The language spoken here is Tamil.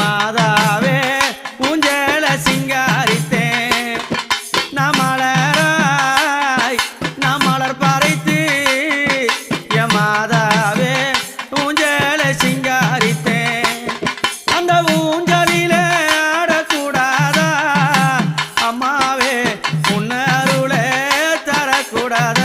மாதாவே ஊஞ்சல சிங்காரித்தேன். நான் மலராய் நான் மலர் பறைத்து என் மாதாவே ஊஞ்சல சிங்காரித்தேன். அந்த ஊஞ்சலில ஆடக்கூடாதா? அம்மாவே உன்னருளே தரக்கூடாதா?